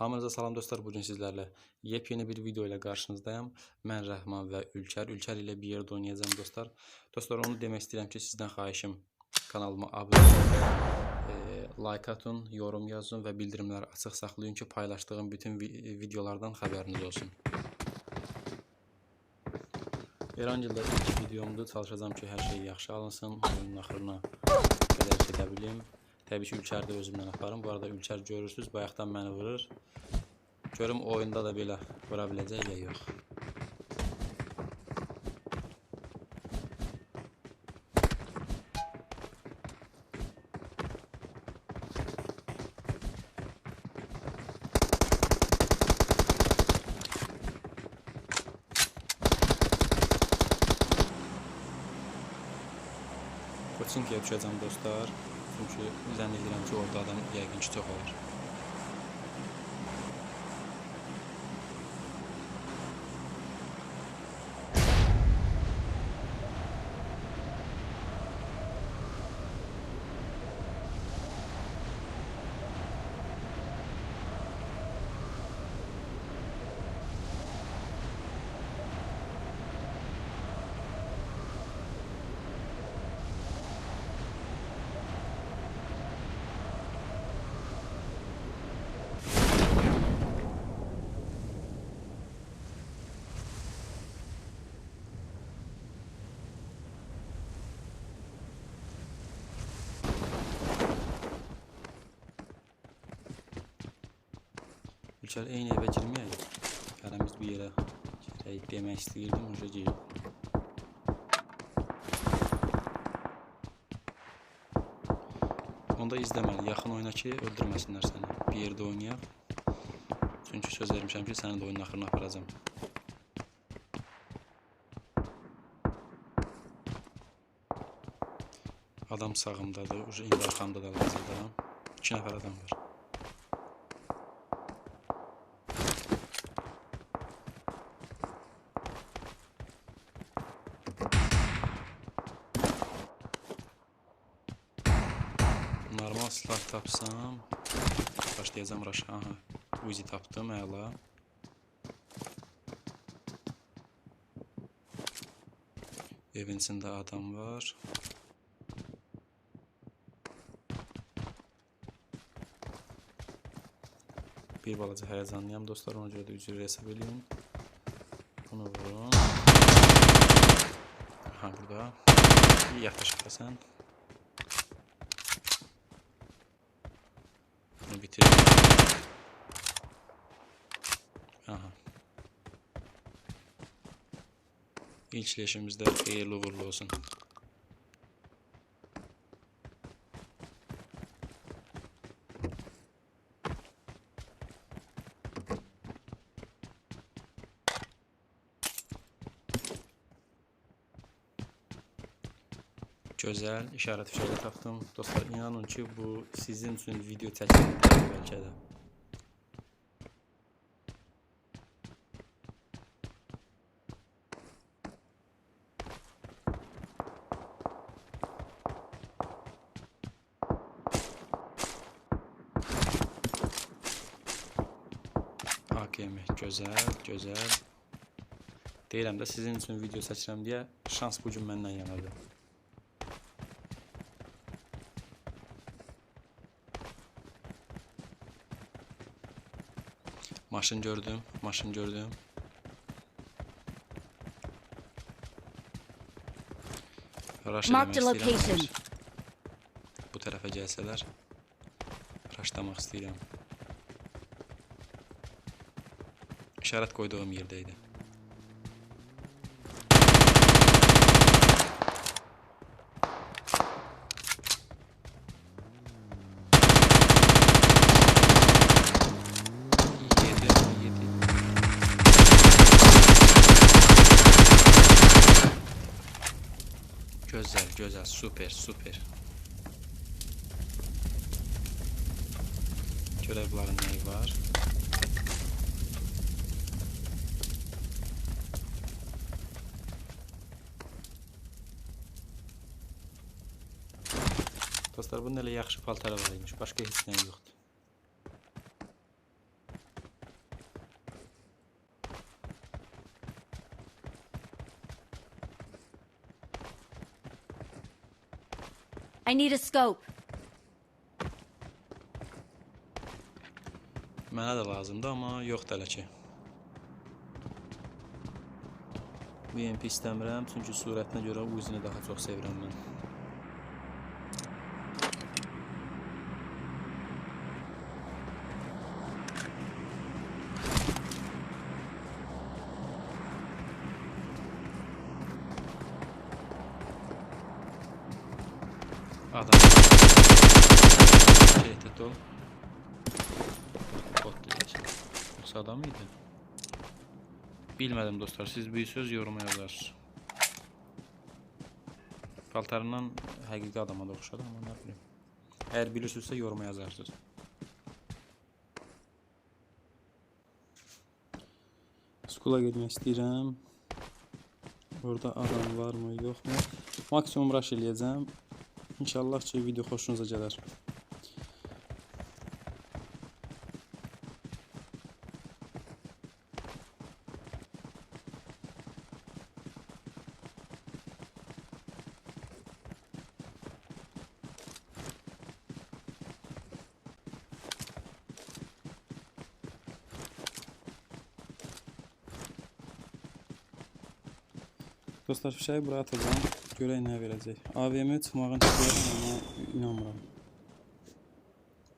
Hamınıza salam dostlar. Bugün sizlerle yepyeni bir video ile karşınızdayım. Ben Rəhman ve Ülker. Ülker ile bir yerde oynayacağım dostlar. Dostlar onu demek istedim ki sizden xahişim kanalıma abone olun. E, like atın, yorum yazın ve bildirimleri açık saxlayın ki paylaştığım bütün vi- videolardan haberiniz olsun. Erancıl'da ilk videomda çalışacağım ki her şey yaxşı alınsın. Oyunun axırına qədər gedə bilim. Təbii ki, Ülker də özümdən aparım. Bu arada Ülker görürsüz, bayaqdan məni vurur. Görüm oyunda da belə vura biləcək ya yox. Koçinkiyə düşəcəm dostlar. Çünki zənn edirəm ki, orada adam yəqin ki, çox olar. Ülker eyni evə girməyək. Hərəmiz bir yerə girək demək istəyirdim, önce girib. Onda izləməli, yaxın oyna ki, öldürməsinlər səni. Bir yerdə oynayaq. Çünki söz vermişəm ki, səni də oyunun axırına aparacam. Adam sağımdadır, indi arxamda da lazımda. İki nəfər adam var. Silah tapsam başlayacağım rush. Aha. Uzi tapdım, əla. Evin içində adam var. Bir balaca həyəcanlıyam dostlar, ona görə də üzr hesab eləyin. Bunu vurun. Aha, burada. İyi yaklaşık Bunu bitirdim. Aha. İlk hayırlı uğurlu olsun. Güzel işaret fişeği taktım. Dostlar inanın ki bu sizin için video çekildi belki de. AKM güzel, güzel. Deyirəm də sizin üçün video çəkirəm deyə şans bu gün məndən yanadır. Maşın gördüm, maşın gördüm. Eləmək istəyirəm, location. Bu tərəfə gəlsələr rushlamaq istəyirəm. İşarət qoyduğum yerdə idi. Güzel, süper, süper. Görevlerin neyi var? Dostlar bunun elə yaxşı paltarı var imiş. Başqa heç nə yoxdur. I need a scope. Mənə də lazımdır, amma yoxdur hələ ki. VMP istəmirəm, çünki surətinə görə Uzi-ni daha çox sevirəm mən. Bilmedim dostlar. Siz bir söz yoruma yazarsınız. Paltarından həqiqi adama da oxşadı amma nə bilim. Əgər bilirsinizsə yoruma yazarsınız. Skula getmək istəyirəm. Orada adam varmı, yoxmu? Maksimum rush eləyəcəm. İnşallah ki video xoşunuza gələr. Dostlar fişəyi bura atacağım. Görək nə verəcək. AVM çıxmağın istəyirəm amma inanmıram.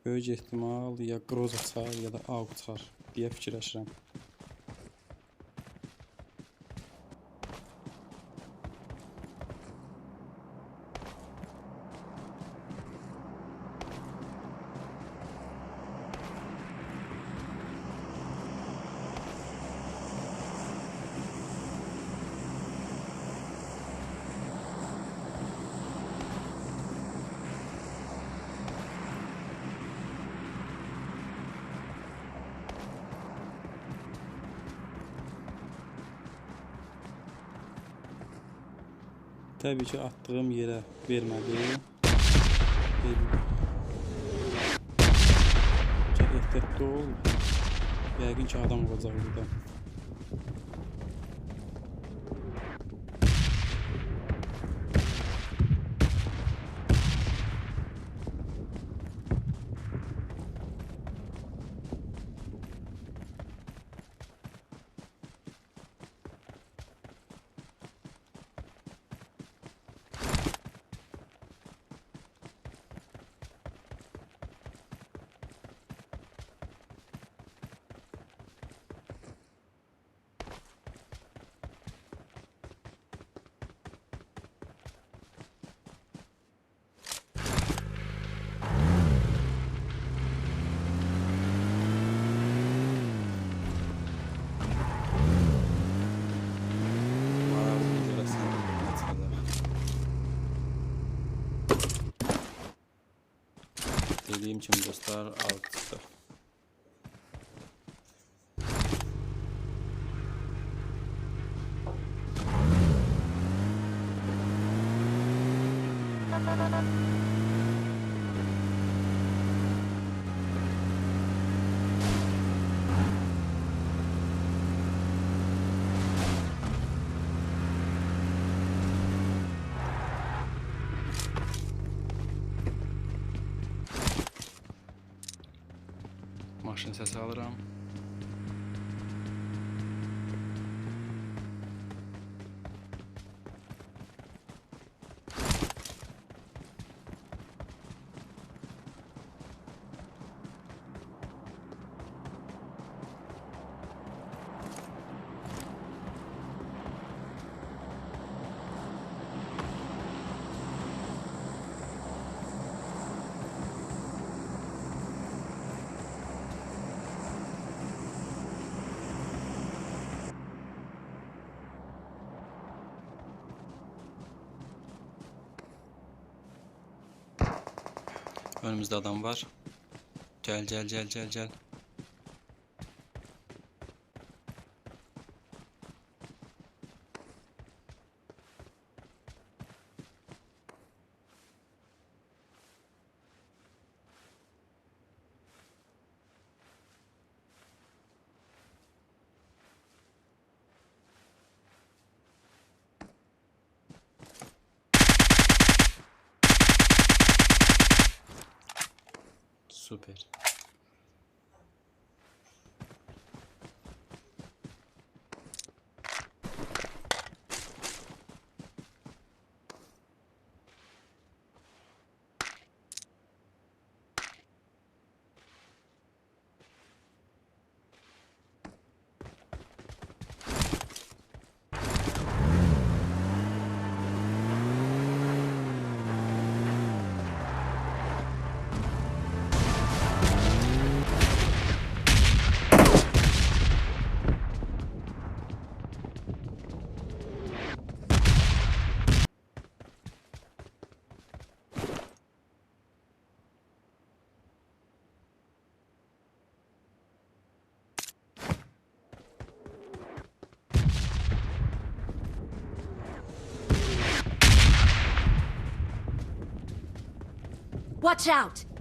Böyük ehtimal ya Groza çıxar ya da AUG çıxar deyə fikirləşirəm. Təbii ki, atdığım yerə vermədi. Ehtiyatlı ol. Yəqin ki, adam olacaq burada. dediğim için dostlar out. Maşın səsi alıram. Önümüzde adam var. Gel gel gel gel gel. Watch out!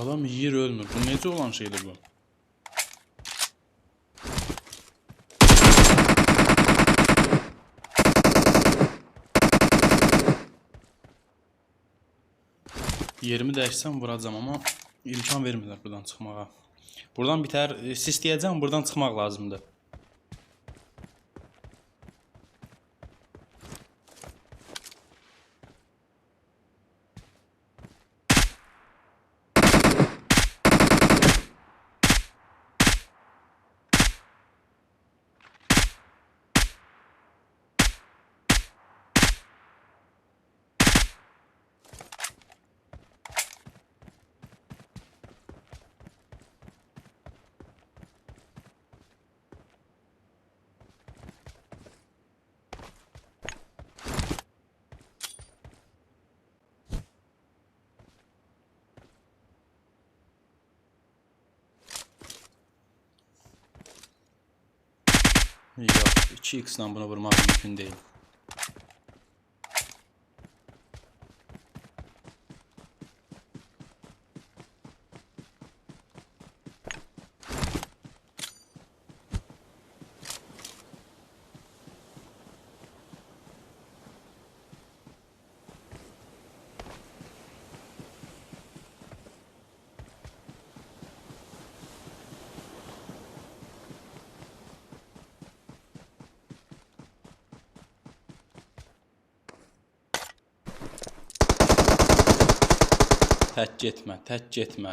Adam yiyir ölmür. Bu necə olan şeydir bu? Yerimi dəyişsəm vuracam amma imkan vermirlər buradan çıxmağa. Buradan bitər. e, Siz deyəcəm buradan çıxmaq lazımdır. Yox, 2x ilə bunu vurmaq mümkün deyil. Tək getmə, tək getmə.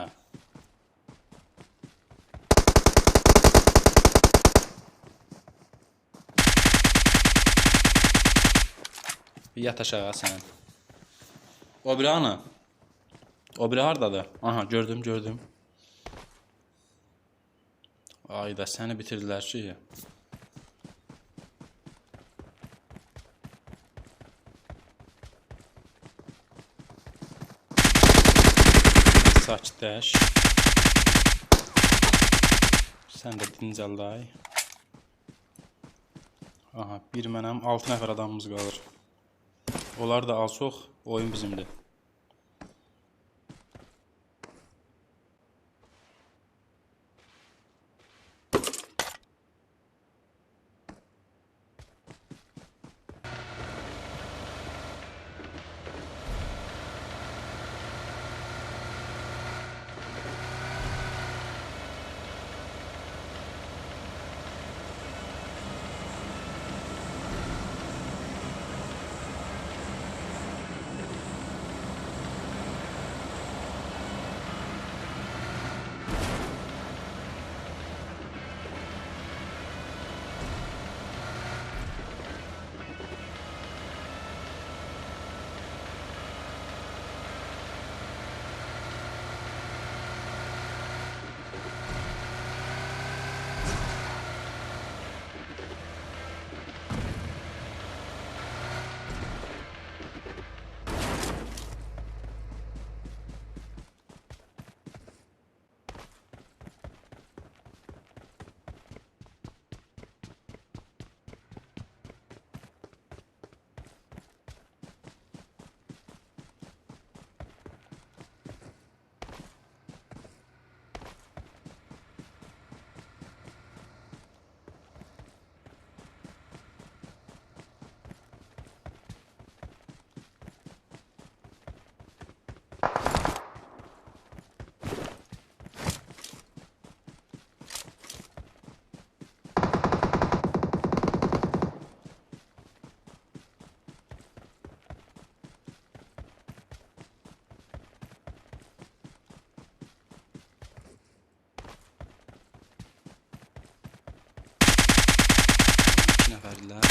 Yat aşağı sən. O biri ana. O biri hardadır? Aha, gördüm, gördüm. Ayda səni bitirdilər ki. Sakitləş. Sən də dincəllay. Aha, bir mənəm, 6 nəfər adamımız qalır. Onlar da az çox oyun bizimdir. İki nəfərdirlər.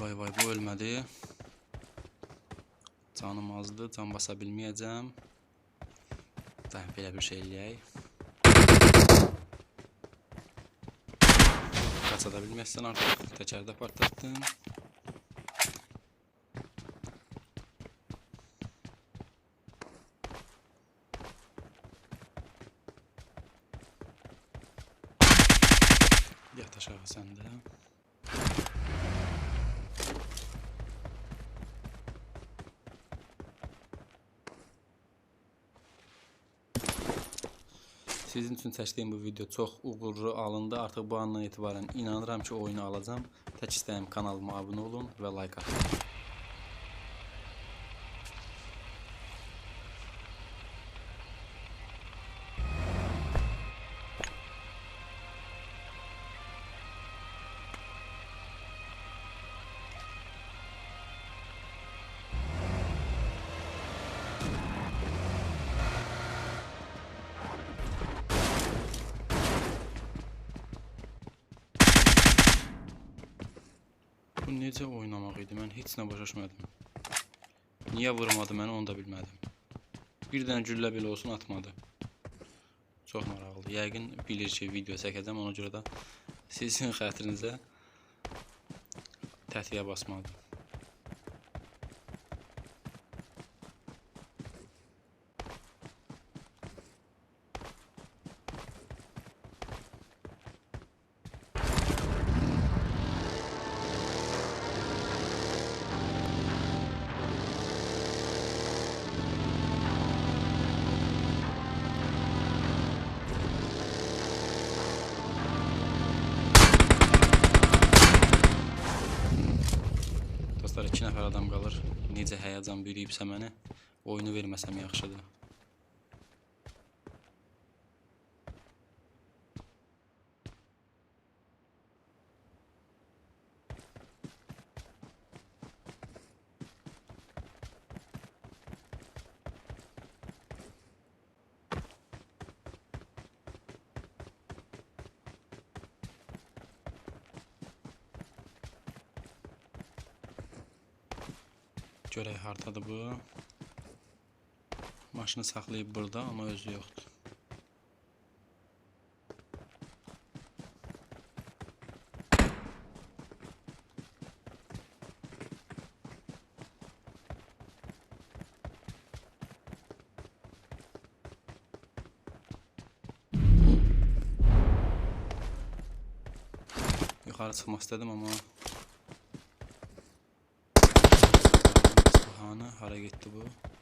Vay vay vay bu ölmədi. Canım azdı, can basa bilməyəcəm. Dayan belə bir şey eləyək. Qaça da bilməzsən artıq təkərdə partlatdın. Yat aşağı sen de. Sizin üçün çəkdiyim bu video çox uğurlu alındı. Artıq bu andan etibarən inanıram ki, oyunu alacağam. Tək istəyim kanalıma abunə olun və like atın. Necə oynamaq idi? Mən heç nə başa düşmədim. Niyə vurmadı məni onu da bilmədim. Bir dənə güllə belə olsun atmadı. Çox maraqlıdır. Yəqin bilir ki, video çəkəcəm, ona görə də sizin xətrinizə tətiyə basmadım. Can biləyibsə mənə, oyunu verməsəm yaxşıdır. Görək hardadır bu. Maşını saxlayıb burada, amma özü yoxdur. Yuxarı çıxmaq istədim amma Kara gitti bu.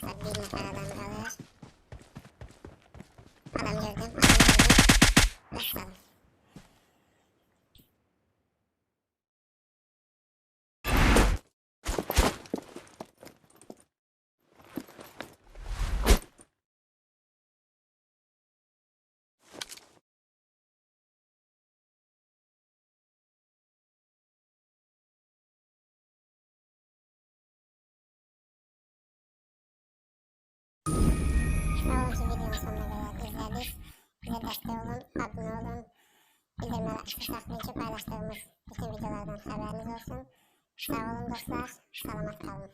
Şurada bir nefer adam kalır. Adam gördüm, adam gördüm. Basalım. Sağ ki videonun sonuna kadar izledik. Bize destek olun, abone olun. Bildirimleri açık takmayın ki paylaştığımız bütün videolardan haberiniz olsun. Sağ olun dostlar, selamat kalın.